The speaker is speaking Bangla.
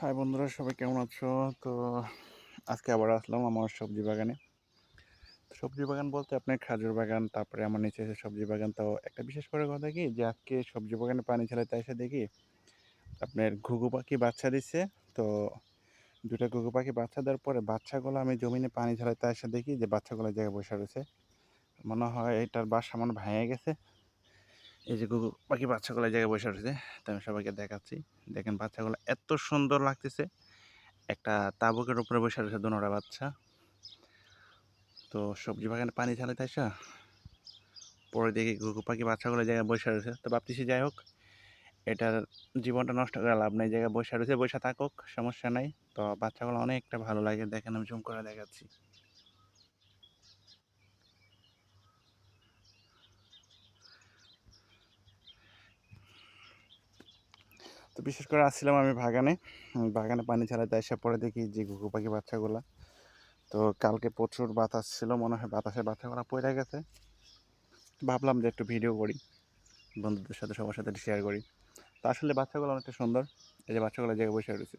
হাই বন্ধুরা, সবাই কেমন আছো? তো আজকে আবার আসলাম আমার সবজি বাগানে। সবজি বাগান বলতে আপনার খাজুর বাগান, তারপরে আমার নিচে এসে সবজি বাগান। তো একটা বিশেষ করে কথা কি, যে আজকে সবজি বাগানে পানি ছেড়াতে এসে দেখি আপনার ঘুঘু পাখি বাচ্চা দিচ্ছে। তো দুটো ঘুঘু পাখি বাচ্চা দেওয়ার পরে বাচ্চাগুলো আমি জমিনে পানি ছেড়াতে এসে দেখি যে বাচ্চাগুলো জায়গায় বসে রয়েছে। মনে হয় এটার বাসা মনে ভেঙে গেছে। এই যে ঘুঘু পাখি বাচ্চাগুলো জায়গায় বসে রয়েছে, তো আমি সবাইকে দেখাচ্ছি। দেখেন বাচ্চাগুলো এত সুন্দর লাগতেছে। একটা তাবুকের উপরে বসে রয়েছে দুনোটা বাচ্চা। তো সবজি বাগানে পানি ছাড়াতে আসা পরে দেখি ঘুঘু পাখি বাচ্চাগুলো জায়গায় বসে রয়েছে। তো ভাবতেছি যাই হোক, এটার জীবনটা নষ্ট করে লাভ নেই। জায়গায় বসে রয়েছে, বসে থাকুক, সমস্যা নাই। তো বাচ্চাগুলো অনেকটা ভালো লাগে। দেখেন আমি জুম করে দেখাচ্ছি। তো বিশেষ করে আসছিলাম আমি বাগানে। বাগানে পানি ছাড়াতে এসে পরে দেখি যে ঘুঘু পাখি বাচ্চাগুলা। তো কালকে প্রচুর বাতাস ছিল, মনে হয় বাতাসে বাচ্চাগুলো পড়ে গেছে। ভাবলাম যে একটু ভিডিও করি, বন্ধুদের সাথে সবার সাথে শেয়ার করি। তো আসলে বাচ্চাগুলো অনেকটা সুন্দর, এই যে বাচ্চাগুলো জায়গায় বসে রয়েছে।